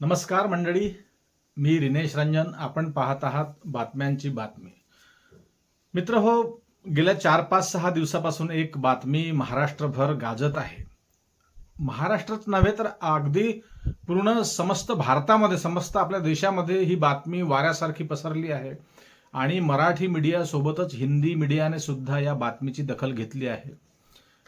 नमस्कार मंडळी मी रिनेश रंजन. आपण पाहत आहात बातम्यांची बातमी. मित्र हो गेल्या चार पाच सहा दिवसापासून एक बातमी महाराष्ट्रभर गाजत आहे. महाराष्ट्रच नव्हे तर अगदी पूर्ण समस्त भारतामध्ये समस्त आपल्या देशामध्ये ही बातमी वाऱ्यासारखी पसरली आहे. आणि मराठी मीडियासोबतच हिंदी मीडियाने सुद्धा या बातमीची दखल घेतली आहे.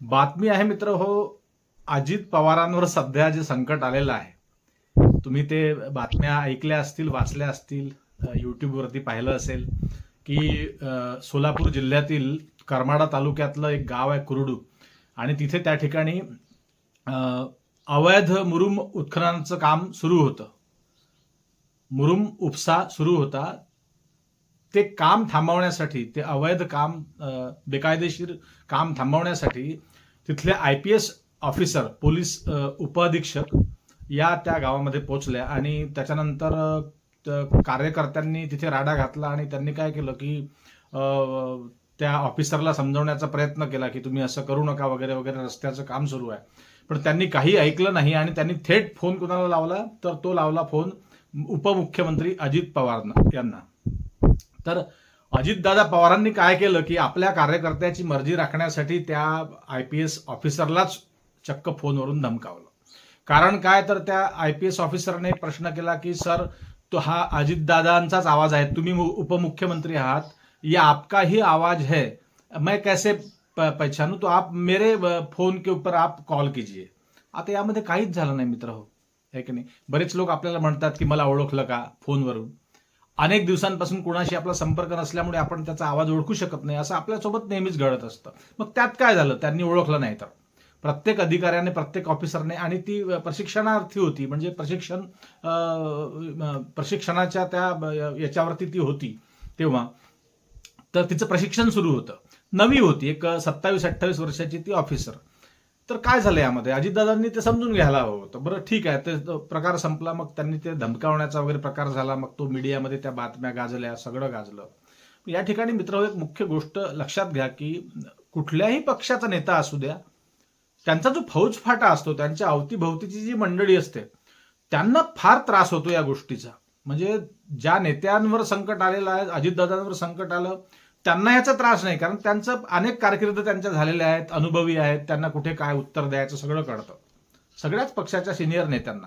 बातमी आहे मित्र हो अजित पवारांवर सध्या जे संकट आलेलं आहे. तुम्ही ते बातम्या ऐकल्या असतील वाचल्या असतील यूट्यूबवरती पाहिलं असेल की सोलापूर जिल्ह्यातील करमाडा तालुक्यातलं एक गाव आहे कुरडू आणि तिथे त्या ठिकाणी अवैध मुरुम उत्खननाचं काम सुरू होतं. मुरुम उपसा सुरू होता. ते काम थांबवण्यासाठी ते अवैध काम बेकायदेशीर काम थांबवण्यासाठी तिथले I P S officer police उपअधीक्षक या त्या गावामध्ये पोहोचल्या आणि त्याच्यानंतर त- कार्यकर्त्यांनी तिथे राडा घातला आणि त्यांनी काय केलं की त्या ऑफिसरला समजवण्याचा प्रयत्न केला की तुम्ही असं करू नका वगैरे वगैरे रस्त्याचं काम सुरू आहे. पण त्यांनी काही ऐकलं नाही आणि त्यांनी थेट फोन कोणाला लावला तर तो लावला फोन उपमुख्यमंत्री अजित पवार यांना. तर अजितदादा पवारांनी काय केलं की आपल्या कार्यकर्त्याची मर्जी राखण्यासाठी त्या आय पी एस ऑफिसरलाच चक्क फोनवरून धमकावलं. कारण काय तर त्या आय पी एस ऑफिसरने प्रश्न केला की सर तो हा अजितदादांचाच आवाज आहे. तुम्ही उपमुख्यमंत्री आहात. ये आपका ही आवाज है. मैं कैसे प- पहचानू? तो आप मेरे फोन के ऊपर आप कॉल कीजिए. आता यामध्ये काहीच झालं नाही मित्र हो. है की नाही? बरेच लोक आपल्याला म्हणतात की मला ओळखलं का फोनवरून? अनेक दिवसांपासून कुणाशी आपला संपर्क नसल्यामुळे आपण त्याचा आवाज ओळखू शकत नाही असं आपल्यासोबत नेहमीच घडत असतं. मग त्यात काय झालं? त्यांनी ओळखलं नाही तर. प्रत्येक अधिकाऱ्याने प्रत्येक ऑफिसरने आणि ती प्रशिक्षणार्थी होती. म्हणजे प्रशिक्षण प्रशिक्षणाच्या त्या याच्यावरती ती होती तेव्हा. तर तिचं प्रशिक्षण सुरू होतं. नवी होती एक सत्तावीस अठ्ठावीस वर्षाची ती ऑफिसर तर काय झालं यामध्ये? अजितदादांनी ते समजून घ्यायला हवं होतं. बरं ठीक आहे ते प्रकार संपला मग त्यांनी ते धमकावण्याचा वगैरे प्रकार झाला मग तो मीडियामध्ये त्या बातम्या गाजल्या सगळं गाजलं. या ठिकाणी मित्र एक मुख्य गोष्ट लक्षात घ्या की कुठल्याही पक्षाचा नेता असू द्या त्यांचा जो फौजफाटा असतो त्यांच्या अवतीभोवतीची जी मंडळी असते त्यांना फार त्रास होतो या गोष्टीचा. म्हणजे ज्या नेत्यांवर संकट आलेलं आहे अजितदादांवर संकट आलं त्यांना याचा त्रास नाही. कारण त्यांचं अनेक कारकिर्द त्यांच्या झालेल्या आहेत अनुभवी आहेत त्यांना कुठे काय उत्तर द्यायचं सगळं कळतं. सगळ्याच पक्षाच्या सिनियर नेत्यांना.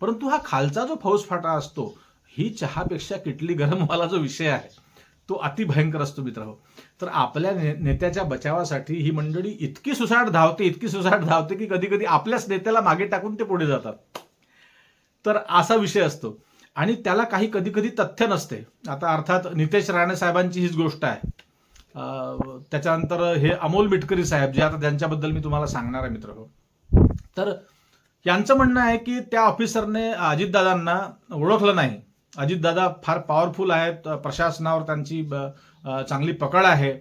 परंतु हा खालचा जो फौजफाटा असतो ही चहापेक्षा किटली गरमवाला जो विषय आहे तो अतिभयंकर असतो मित्र हो. तर आपल्या ने- नेत्याच्या बचावासाठी ही मंडळी इतकी सुसाट धावते इतकी सुसाट धावते की कधी कधी आपल्याच नेत्याला मागे टाकून ते पुढे जातात. तर असा विषय असतो. आणि त्याला काही कधी कधी तथ्य नसते. आता अर्थात नितेश राणे साहेबांची हीच गोष्ट आहे. त्याच्यानंतर हे अमोल मिटकरी साहेब जे आता त्यांच्याबद्दल मी तुम्हाला सांगणार आहे मित्र हो. तर यांचं म्हणणं आहे की त्या ऑफिसरने अजितदादांना ओळखलं नाही. अजितदादा फार पॉवरफुल आहेत. प्रशासनावर त्यांची ब- चांगली पकड आहे.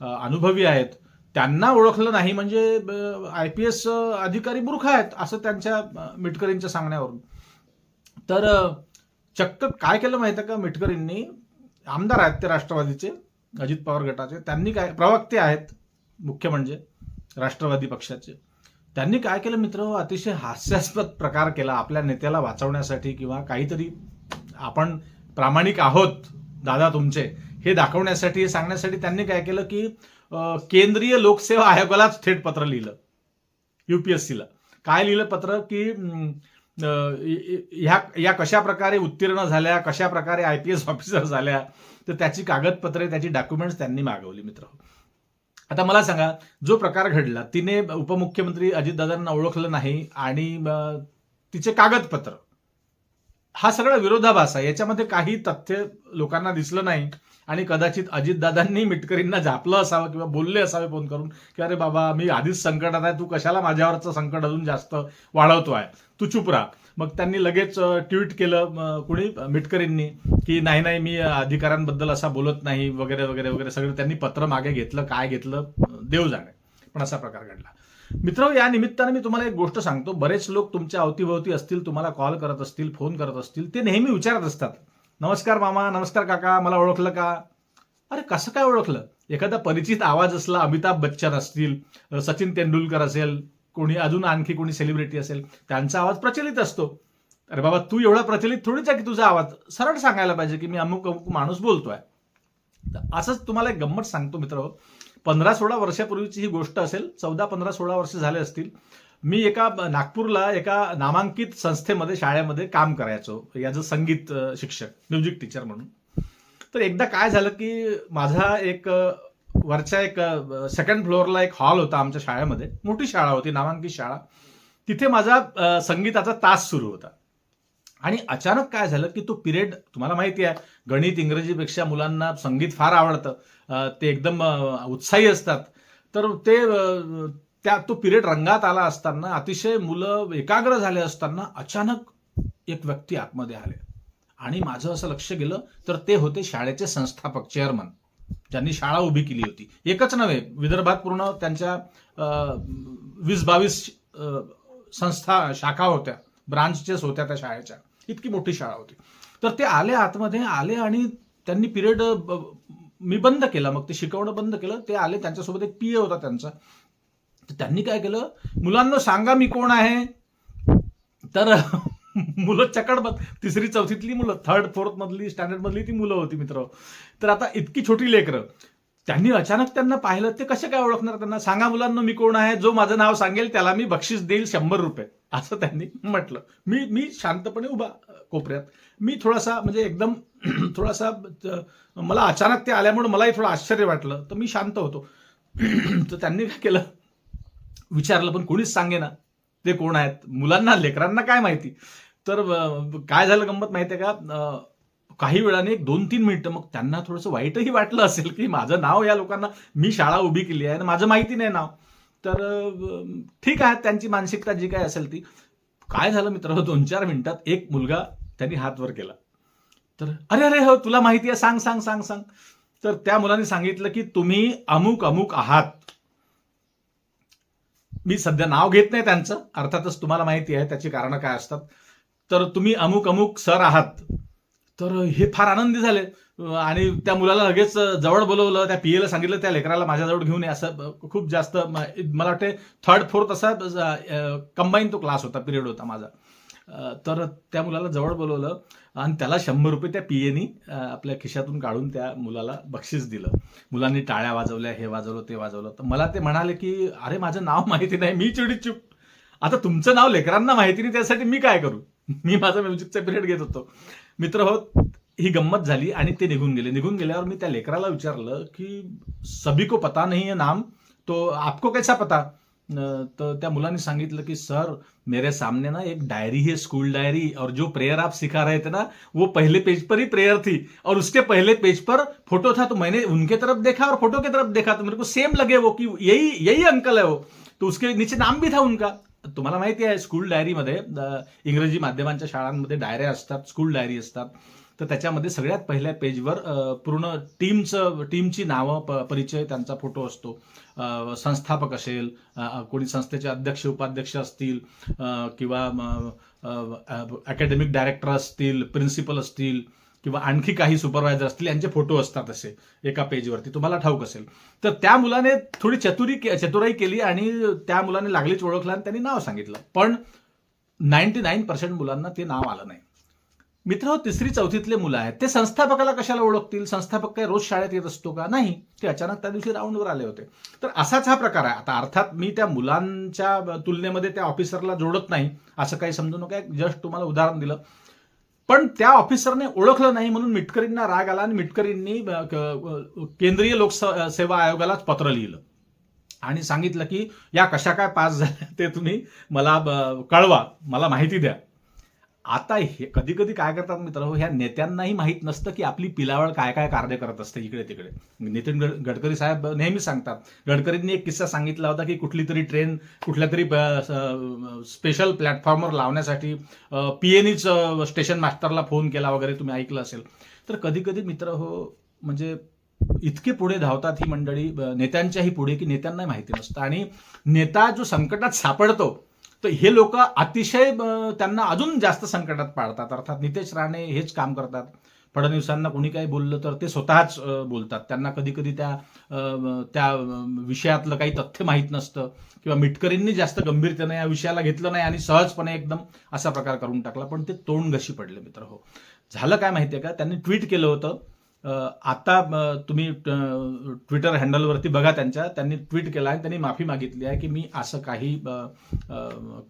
अनुभवी आहेत. त्यांना ओळखलं नाही म्हणजे आय पी एस अधिकारी मूर्ख आहेत असं त्यांच्या मिटकरींच्या सांगण्यावरून. तर चक्क काय केलं माहिती का मिटकरींनी? आमदार आहेत ते राष्ट्रवादीचे अजित पवार गटाचे. त्यांनी काय प्रवक्ते आहेत मुख्य म्हणजे राष्ट्रवादी पक्षाचे. त्यांनी काय केलं मित्र? अतिशय हास्यास्पद प्रकार केला आपल्या नेत्याला वाचवण्यासाठी किंवा काहीतरी आपण प्रामाणिक आहोत दादा तुमचे. हे दाखवण्यासाठी हे सांगण्यासाठी त्यांनी काय केलं की केंद्रीय लोकसेवा आयोगालाच थेट पत्र लिहिलं युपीएससीला काय लिहिलं पत्र? की ह्या या कशा प्रकारे उत्तीर्ण झाल्या कशा प्रकारे आय पी एस ऑफिसर झाल्या तर त्याची कागदपत्रे त्याची डॉक्युमेंट्स त्यांनी मागवली मित्र. आता मला सांगा जो प्रकार घडला तिने उपमुख्यमंत्री अजितदादांना ओळखलं नाही आणि तिचे कागदपत्र हा सगळा विरोधाभास आहे. याच्यामध्ये काही तथ्य लोकांना दिसलं नाही. आणि कदाचित अजितदादांनी मिटकरींना झापलं असावं किंवा बोलले असावे फोन करून की अरे बाबा मी आधीच संकटात आहे. तू कशाला माझ्यावरचं संकट अजून जास्त वाढवतो आहे तू चुप राहा. मग त्यांनी लगेच ट्विट केलं कुणी? मिटकरींनी की नाही नाही मी अधिकारांबद्दल असा बोलत नाही वगैरे वगैरे वगैरे सगळं त्यांनी पत्र मागे घेतलं काय घेतलं देव जाणे पण असा प्रकार घडला. मित्र या निमित्ताने मी तुम्हाला एक गोष्ट सांगतो. बरेच लोक तुमच्या अवतीभोवती असतील तुम्हाला कॉल करत असतील फोन करत असतील ते नेहमी विचारत असतात. नमस्कार मामा नमस्कार काका मला ओळखलं का? अरे कसं काय ओळखलं? एखादा परिचित आवाज असला अमिताभ बच्चन असतील सचिन तेंडुलकर असेल कोणी अजून आणखी कोणी सेलिब्रिटी असेल त्यांचा आवाज प्रचलित असतो. अरे बाबा तू एवढा प्रचलित थोडीच आहे की तुझा आवाज? सरळ सांगायला पाहिजे की मी अमुक अमुक माणूस बोलतोय. असंच तुम्हाला एक गंमत सांगतो मित्र. पंधरा सोळा वर्षापूर्वीची ही गोष्ट असेल चौदा पंधरा सोळा वर्ष झाले असतील मी एका नागपूरला एका नामांकित संस्थेमध्ये शाळेमध्ये काम करायचो याचं संगीत शिक्षक म्युझिक टीचर म्हणून. तर एकदा काय झालं की माझा एक वरच्या एक सेकंड फ्लोअरला एक हॉल होता आमच्या शाळेमध्ये मोठी शाळा होती नामांकित शाळा. तिथे माझा संगीताचा तास सुरू होता. आणि अचानक काय झालं की तो पिरियड तुम्हाला माहिती आहे गणित इंग्रजीपेक्षा मुलांना संगीत फार आवडतं. ते एकदम उत्साही असतात. तर ते त्या तो पिरियड रंगात आला असताना अतिशय मुलं एकाग्र झाले असताना अचानक एक व्यक्ती आतमध्ये आले. आणि माझं असं लक्ष गेलं तर ते होते शाळेचे संस्थापक चेअरमन. ज्यांनी शाळा उभी केली होती. एकच नव्हे विदर्भात पूर्ण त्यांच्या वीस बावीस संस्था शाखा होत्या. ब्रांचेस होत्या त्या शाळेच्या. इतकी मोठी शाळा होती. तर ते आले आतमध्ये आले आणि त्यांनी पिरियड मी बंद केला. मग ते शिकवणं बंद केलं. ते आले त्यांच्यासोबत एक पीए होता त्यांचा. तर त्यांनी काय केलं? मुलांना सांगा मी कोण आहे? तर मुलं चकड तिसरी चौथीतली मुलं थर्ड फोर्थ मधली स्टँडर्ड मधली ती मुलं होती मित्र. तर आता इतकी छोटी लेकरं. त्यांनी अचानक त्यांना पाहिलं ते कसे काय ओळखणार त्यांना? सांगा मुलांना मी कोण आहे? जो माझं नाव सांगेल त्याला मी बक्षीस देईल शंभर रुपये. असं त्यांनी म्हटलं. मी मी शांतपणे उभा कोपऱ्यात. मी थोडासा म्हणजे एकदम थोडासा मला अचानक ते आल्यामुळे मलाही थोडं आश्चर्य वाटलं. तर मी शांत होतो. तर त्यांनी काय केलं? विचारलं पण कोणीच सांगे ना? ते कोण आहेत? मुलांना लेकरांना काय माहिती? तर काय झालं गंमत माहिती आहे का काही वेळाने एक दोन तीन मिनिटं मग त्यांना थोडंसं वाईटही वाटलं असेल की माझं नाव या लोकांना मी शाळा उभी केली आहे आणि माझं माहिती नाही नाव. तर ठीक आहे त्यांची मानसिकता जी काय असेल ती. काय झालं मित्र? दोन चार मिनिटात एक मुलगा त्यांनी हात वर केला. तर अरे अरे हो तुला माहिती आहे सांग सांग सांग सांग. तर त्या मुलाने सांगितलं की तुम्ही अमुक अमुक आहात. मी सध्या नाव घेत नाही त्यांचं. अर्थातच तुम्हाला माहिती आहे त्याची कारणं काय असतात. तर तुम्ही अमुक अमुक सर आहात. तर हे फार आनंदी झाले. आणि त्या मुलाला लगेच जवळ बोलवलं त्या पीएला सांगितलं त्या लेकराला माझ्याजवळ घेऊन ये. असं खूप जास्त मला वाटते थर्ड फोर्थ असा कंबाईन तो क्लास होता पिरियड होता माझा. तर त्या मुलाला जवळ बोलवलं आणि त्याला शंभर रुपये त्या पीएनी आपल्या खिशातून काढून त्या मुलाला बक्षीस दिलं. मुलांनी टाळ्या वाजवल्या हे वाजवलं ते वाजवलं. तर मला ते म्हणाले की अरे माझं नाव माहिती नाही मी चिडीचूप आता तुमचं नाव लेकरांना माहिती नाही त्यासाठी मी काय करू? मी माझा म्युझिकचा पिरियड घेत होतो. मित्र हो ही गंमत झाली आणि ते निघून गेले. निघून गेल्यावर मी त्या लेकराला विचारलं की सभी को पता नहीं है नाम? तो आपको कैसा पता? तर त्या मुलांनी सांगितलं की सर मेरे सामने ना एक डायरी है स्कूल डायरी. और जो प्रेयर आप सिखा रहे थे ना वो पहले पेज पर ही प्रेयर थी. और उसके पहले पेज पर फोटो था तो मैंने उनके तरफ देखा और फोटो के तरफ देखा. तो मेरे को सेम लगे वो कि यही यही अंकल है वो. तो उसके नीचे नाम भी था उनका. तुम्हाला माहिती आहे स्कूल डायरीमध्ये इंग्रजी माध्यमांच्या शाळांमध्ये डायऱ्या असतात स्कूल डायरी असतात. तर त्याच्यामध्ये सगळ्यात पहिल्या पेजवर पूर्ण टीमचं टीमची नावं प- परिचय त्यांचा फोटो असतो. संस्थापक असेल कोणी संस्थेचे अध्यक्ष उपाध्यक्ष असतील किंवा अकॅडमिक डायरेक्टर असतील प्रिन्सिपल असतील किंवा आणखी काही सुपरवायझर असतील यांचे फोटो असतात असे एका पेजवरती तुम्हाला ठाऊक असेल. तर त्या मुलाने थोडी चतुरी चतुराई केली आणि त्या मुलाने लागलीच ओळखला आणि त्यांनी नाव सांगितलं. पण नाईन्टी नाईन पर्सेंट मुलांना ते नाव आलं नाही. मित्र हो तिसरी चौथीतले मुलं आहेत. ते संस्थापकाला कशाला ओळखतील? संस्थापक काय रोज शाळेत येत असतो का? नाही. ते अचानक त्या दिवशी राऊंडवर आले होते. तर असाच हा प्रकार आहे. आता अर्थात मी त्या मुलांच्या तुलनेमध्ये त्या ऑफिसरला जोडत नाही असं काही समजू नका. जस्ट तुम्हाला उदाहरण दिलं. पण त्या ऑफिसरने ओळखलं नाही म्हणून मिटकरींना राग आला आणि मिटकरींनी केंद्रीय लोकसेवा आयोगालाच पत्र लिहिलं. आणि सांगितलं की या कशा काय पास झाल्या ते तुम्ही मला ब- कळवा मला माहिती द्या. आता हे कधी कधी काय करतात मित्र ह्या नेत्यांनाही माहीत नसतं की आपली पिलावळ काय काय कार्य करत असते इकडे तिकडे नितीन गड- गडकरी साहेब नेहमी सांगतात. गडकरींनी एक किस्सा सांगितला होता की कुठली तरी ट्रेन कुठल्या तरी स्पेशल प्लॅटफॉर्मवर लावण्यासाठी पीएनईच स्टेशन मास्टरला फोन केला वगैरे तुम्ही ऐकलं असेल. तर कधी कधी मित्र हो म्हणजे इतके पुढे धावतात ही मंडळी नेत्यांच्याही पुढे की नेत्यांनाही माहिती नसतं. आणि नेता जो संकटात सापडतो तर हे लोक अतिशय त्यांना अजून जास्त संकटात पाडतात. अर्थात नितेश राणे हेच काम करतात. फडणवीसांना कोणी काही बोललं तर ते स्वतःच बोलतात. त्यांना कधी कधी त्या त्या विषयातलं काही तथ्य माहीत नसतं किंवा मिटकरींनी जास्त गंभीरतेने या विषयाला घेतलं नाही आणि सहजपणे एकदम असा प्रकार करून टाकला. पण ते तोंड घशी पडले मित्र हो. झालं काय माहितीये का? त्यांनी ट्विट केलं होतं. आता तुम्ही ट्विटर हँडलवरती बघा त्यांच्या. त्यांनी ट्विट केला आणि त्यांनी माफी मागितली आहे की मी असं काही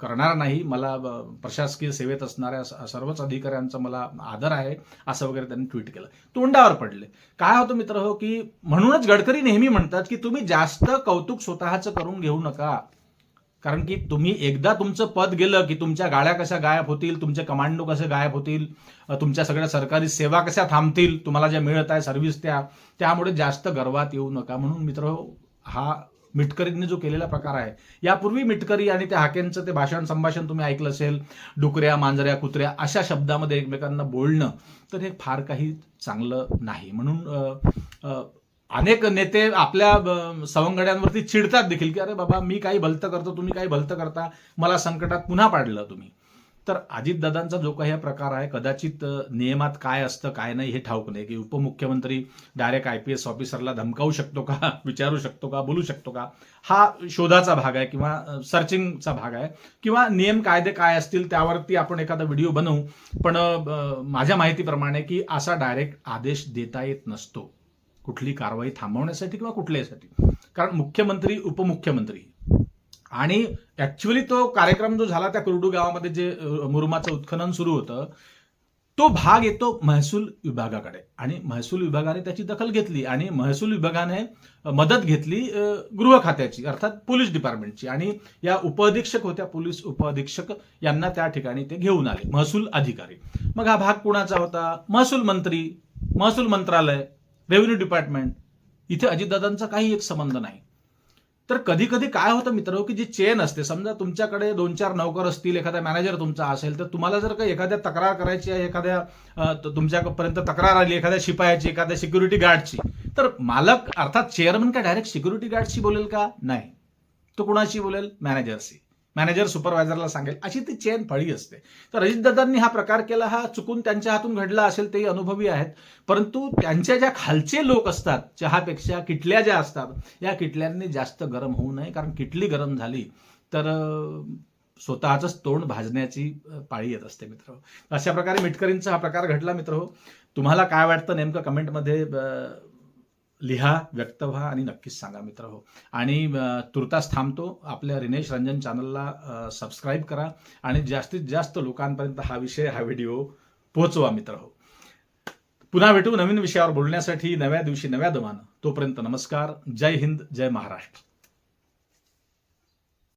करणार नाही. मला प्रशासकीय सेवेत असणाऱ्या सर्वच अधिकाऱ्यांचा मला आदर आहे असं वगैरे त्यांनी ट्विट केलं. तोंडावर पडले. काय होतं मित्र हो की म्हणूनच गडकरी नेहमी म्हणतात की तुम्ही जास्त कौतुक स्वतःचं करून घेऊ नका. कारण की तुम्ही एकदा तुमचं पद गेलं की तुमच्या गाड्या कशा गायब होतील तुमचे कमांडो कसे गायब होतील तुमच्या सगळ्या सरकारी सेवा कशा थांबतील तुम्हाला ज्या मिळत आहे सर्व्हिस त्या त्यामुळे जास्त गर्वात येऊ नका. म्हणून मित्र हा मिटकरींनी जो केलेला प्रकार आहे यापूर्वी मिटकरी आणि त्या हाकेंचं ते भाषण संभाषण तुम्ही ऐकलं असेल डुकऱ्या मांजऱ्या कुत्र्या अशा शब्दामध्ये एकमेकांना बोलणं तर हे फार काही चांगलं नाही. म्हणून अनेक नेते आपल्या सवंगड्यांवरती चिडतात देखील की अरे बाबा मी काही भलतं करतो तुम्ही काही भलतं करता. मला संकटात पुन्हा पाडलं तुम्ही. तर अजितदादांचा जो काही हा प्रकार आहे कदाचित नियमात काय असतं काय नाही हे ठाऊक नाही. की उपमुख्यमंत्री डायरेक्ट आय पी एस ऑफिसरला धमकावू शकतो का विचारू शकतो का बोलू शकतो का? हा शोधाचा भाग आहे किंवा सर्चिंगचा भाग आहे. किंवा नियम कायदे काय असतील त्यावरती आपण एखादा व्हिडिओ बनवू. पण माझ्या माहितीप्रमाणे की असा डायरेक्ट आदेश देता येत नसतो. कुठली कारवाई थांबवण्यासाठी किंवा कुठल्यासाठी? कारण मुख्यमंत्री उपमुख्यमंत्री. आणि ऍक्च्युअली तो कार्यक्रम जो झाला त्या कुरडू गावामध्ये जे मुरुमाचं उत्खनन सुरू होतं तो भाग येतो महसूल विभागाकडे. आणि महसूल विभागाने त्याची दखल घेतली आणि महसूल विभागाने मदत घेतली गृह खात्याची अर्थात पोलीस डिपार्टमेंटची. आणि या उपअधीक्षक होत्या पोलीस उपअधीक्षक यांना त्या ठिकाणी ते घेऊन आले महसूल अधिकारी. मग हा भाग कुणाचा होता? महसूल मंत्री महसूल मंत्रालय. रेव्हेन्यू डिपार्टमेंट इथे अजितदादांचा काही एक संबंध नाही. तर कधी कधी काय होतं मित्र की जी चेन असते समजा तुमच्याकडे दोन चार नौकर असतील एखादा मॅनेजर तुमचा असेल तर तुम्हाला जर का एखाद्या तक्रार करायची आहे एखाद्या तुमच्यापर्यंत तक्रार आली एखाद्या शिपायाची एखाद्या सिक्युरिटी गार्डची तर मालक अर्थात चेअरमन काय डायरेक्ट सिक्युरिटी गार्डशी बोलेल का? नाही. तो कुणाशी बोलेल? मॅनेजरशी मॅनेजर सुपरवायझरला सांगेल अशी ती चेन फळी असते. तर अजितदादांनी हा प्रकार केला हा चुकून त्यांच्या हातून घडला असेल तेही अनुभवी आहेत. परंतु त्यांच्या ज्या खालचे लोक असतात चहापेक्षा किटल्या ज्या असतात या किटल्यांनी जास्त गरम होऊ नये कारण किटली गरम झाली तर अं, स्वतःच तोंड भाजण्याची पाळी येत असते मित्र. अशा प्रकारे मिटकरींचा हा प्रकार घडला मित्र. तुम्हाला काय वाटतं नेमकं कमेंटमध्ये लिहा व्यक्त व्हा आणि नक्कीच सांगा मित्र हो. आणि तुर्तास थांबतो. आपल्या रिनेश रंजन चॅनलला सबस्क्राईब करा आणि जास्तीत जास्त लोकांपर्यंत हा विषय हा व्हिडिओ पोहोचवा मित्र हो. पुन्हा भेटू नवीन विषयावर बोलण्यासाठी नव्या दिवशी नव्या दमानं. तोपर्यंत नमस्कार. जय हिंद जय महाराष्ट्र.